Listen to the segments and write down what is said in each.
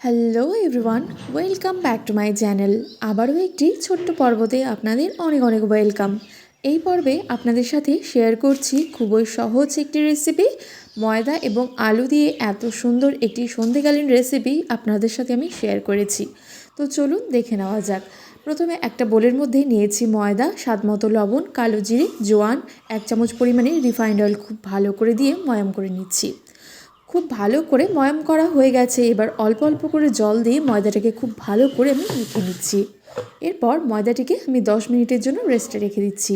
Hello everyone welcome back to my channel আবারও একটি ছোট্ট পর্বতে আপনাদের অনেক অনেক ওয়েলকাম এই পর্বে আপনাদের সাথে শেয়ার করছি খুবই সহজ একটি রেসিপি ময়দা এবং আলু দিয়ে এত সুন্দর একটি সন্ধেকালীন রেসিপি আপনাদের সাথে আমি শেয়ার করেছি। তো চলুন দেখে নেওয়া যাক। প্রথমে একটা বোলের মধ্যে নিয়েছি ময়দা, স্বাদ মতো লবণ, কালো জিরে, জোয়ান, এক চামচ পরিমাণে রিফাইন্ড অয়েল খুব ভালো করে দিয়ে ময়াম করে নিচ্ছি। খুব ভালো করে ময়াম করা হয়ে গেছে। এবার অল্প অল্প করে জল দিয়ে ময়দাটাকে খুব ভালো করে আমি মেখে নিচ্ছি। এরপর ময়দাটিকে আমি দশ মিনিটের জন্য রেস্টে রেখে দিচ্ছি।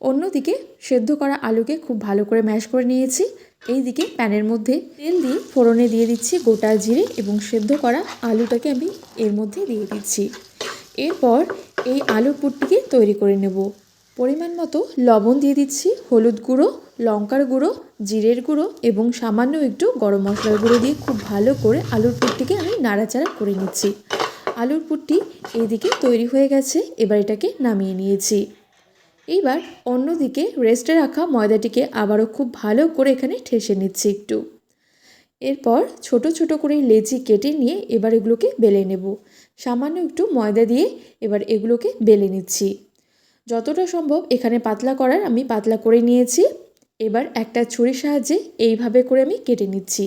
অন্যদিকে সেদ্ধ করা আলুকে খুব ভালো করে ম্যাশ করে নিয়েছি। এই দিকে প্যানের মধ্যে তেল দিয়ে ফোড়নে দিয়ে দিচ্ছি গোটা জিরে এবং সেদ্ধ করা আলুটাকে আমি এর মধ্যে দিয়ে দিচ্ছি। এরপর এই আলুর পুরটিকে তৈরি করে নেব। পরিমাণ মতো লবণ দিয়ে দিচ্ছি, হলুদ গুঁড়ো লঙ্কার গুঁড়ো, জিরের গুঁড়ো এবং সামান্য একটু গরম মশলার গুঁড়ো দিয়ে খুব ভালো করে আলুর পুরটিকে আমি নাড়াচাড়া করে নিচ্ছি। আলুর পুরটি এইদিকে তৈরি হয়ে গেছে, এবার এটাকে নামিয়ে নিয়েছি। এইবার অন্যদিকে রেস্টে রাখা ময়দাটিকে আবারও খুব ভালো করে এখানে ঠেসে নিচ্ছি একটু। এরপর ছোট ছোট করে লেচি কেটে নিয়ে এবার এগুলোকে বেলে নেব। সামান্য একটু ময়দা দিয়ে এবার এগুলোকে বেলে নিচ্ছি। যতটা সম্ভব এখানে পাতলা করার আমি পাতলা করে নিয়েছি। এবার একটা ছুরির সাহায্যে এইভাবে করে আমি কেটে নিচ্ছি।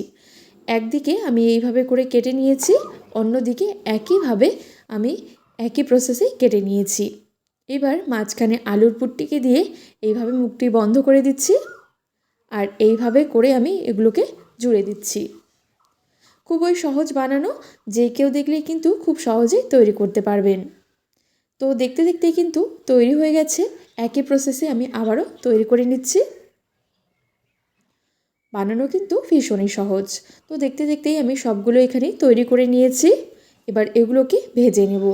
একদিকে আমি এইভাবে করে কেটে নিয়েছি, অন্যদিকে একইভাবে আমি একই প্রসেসে কেটে নিয়েছি। এবার মাঝখানে আলুর পুটটিকে দিয়ে এইভাবে মুখটি বন্ধ করে দিচ্ছি আর এইভাবে করে আমি এগুলোকে জুড়ে দিচ্ছি। খুবই সহজ বানানো, যে কেউ দেখলেই কিন্তু খুব সহজেই তৈরি করতে পারবেন। তো দেখতে দেখতে কিন্তু তৈরি হয়ে গেছে, একই প্রসেসে আমি আবারও তৈরি করে নিচ্ছি। বানানো কিন্তু ভীষণই সহজ। তো দেখতে দেখতেই আমি সবগুলো এখানেই তৈরি করে নিয়েছি। এবার এগুলোকে ভেজে নেব।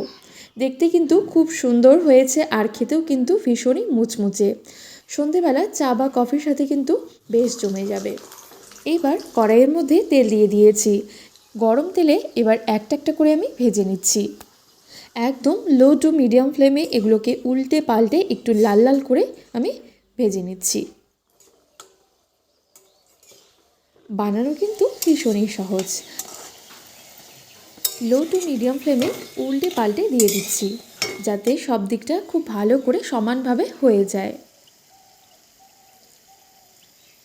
দেখতে কিন্তু খুব সুন্দর হয়েছে আর খেতেও কিন্তু ভীষণই মুচমুচে। সন্ধেবেলা চা বা কফির সাথে কিন্তু বেশ জমে যাবে। এইবার কড়াইয়ের মধ্যে তেল দিয়ে দিয়েছি। গরম তেলে এবার একটা একটা করে আমি ভেজে নিচ্ছি। একদম লো টু মিডিয়াম ফ্লেমে এগুলোকে উল্টে পাল্টে একটু লাল লাল করে আমি ভেজে নিচ্ছি। বানানো কিন্তু ভীষণই সহজ। লো টু মিডিয়াম ফ্লেমে উল্টে পাল্টে দিয়ে দিচ্ছি, যাতে সব দিকটা খুব ভালো করে সমানভাবে হয়ে যায়।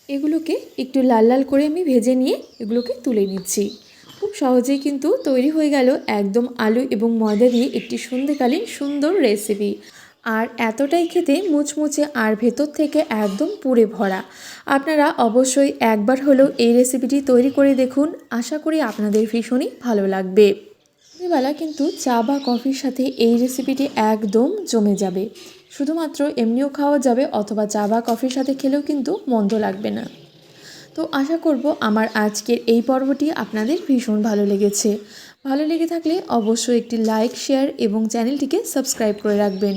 এগুলোকে একটু লাল লাল করে আমি ভেজে নিয়ে এগুলোকে তুলে নিচ্ছি। খুব সহজেই কিন্তু তৈরি হয়ে গেল একদম আলু এবং ময়দা দিয়ে একটি সন্ধেকালীন সুন্দর রেসিপি আর এতটাই খেতে মুচমুচে আর ভেতর থেকে একদম পুড়ে ভরা। আপনারা অবশ্যই একবার হলেও এই রেসিপিটি তৈরি করে দেখুন। আশা করি আপনাদের ভীষণই ভালো লাগবে। বেলা কিন্তু চা বা কফির সাথে এই রেসিপিটি একদম জমে যাবে। শুধুমাত্র এমনিও খাওয়া যাবে অথবা চা বা কফির সাথে খেলেও কিন্তু মন্দ লাগবে না। তো আশা করব আমার আজকের এই পর্বটি আপনাদের ভীষণ ভালো লেগেছে। ভালো লেগে থাকলে অবশ্যই একটি লাইক শেয়ার এবং চ্যানেলটিকে সাবস্ক্রাইব করে রাখবেন।